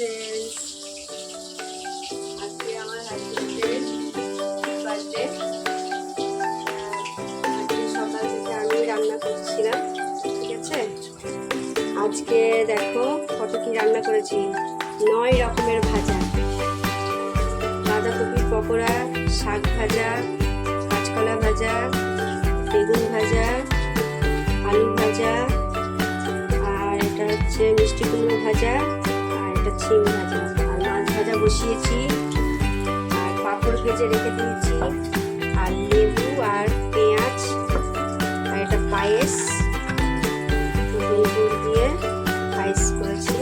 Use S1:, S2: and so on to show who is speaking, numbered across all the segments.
S1: Friends আজকে আমি রান্না করছিলাম ঠিক আছে আজকে দেখো কত কি রান্না করেছি নয় রকমের ভাজা বাঁধাকপির পকোড়া শাক ভাজা কাঁচকলা ভাজা বেগুন ভাজা আলু ভাজা আর এটা হচ্ছে মিষ্টি কুমড়ো ভাজা ছিম ভাজা আর মাছ ভাজা বসিয়েছি, আর পাঁপড় ভেজে রেখে দিয়েছি, আর লেবু আর পেঁয়াজ, আর এটা পায়েস গুড় দিয়ে পায়েস করেছি।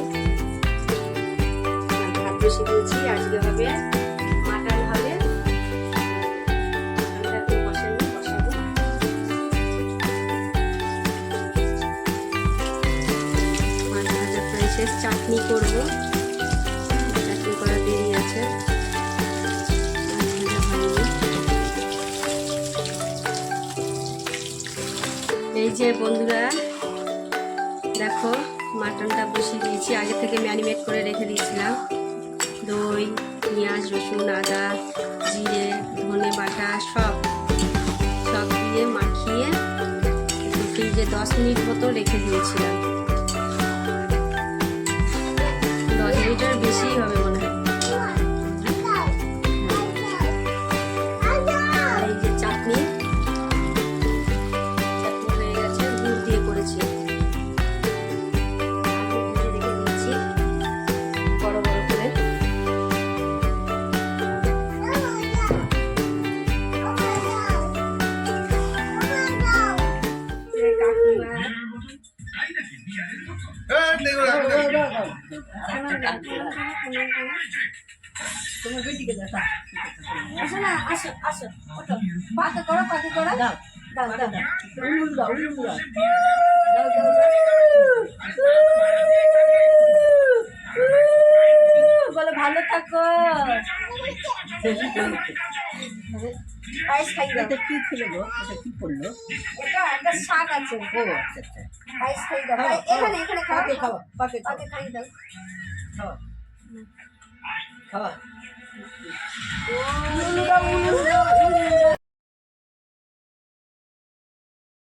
S1: আর ভাত বসিয়ে দিয়েছি, আজকে হবে মাটন হবে। চাটনি করব। যে বন্ধুরা, দেখো, মাটনটা বসিয়ে দিয়েছি। আগে থেকে ম্যারিনেট করে রেখে দিয়েছিলাম। দই, পেঁয়াজ, রসুন, আদা, জিরে, ধনে বাটা, সব। সব দিয়ে মাখিয়ে ফ্রিজে দশ মিনিট মতো রেখে দিয়েছিলাম। আসো আসো
S2: দাও
S1: দাও ভালো থাকো পায়েস খাই
S2: কি ছিল এটা কি করল
S1: একটা শাক আছে
S2: আচ্ছা আচ্ছা
S1: পায়েস খাই দাও
S2: খাও,
S1: এখানে এখানে খাও
S2: পাকে খাওয়া পাকে খাওয়া
S1: পাকে খাই দাও
S2: খাওয়া খাওয়া
S1: উলুম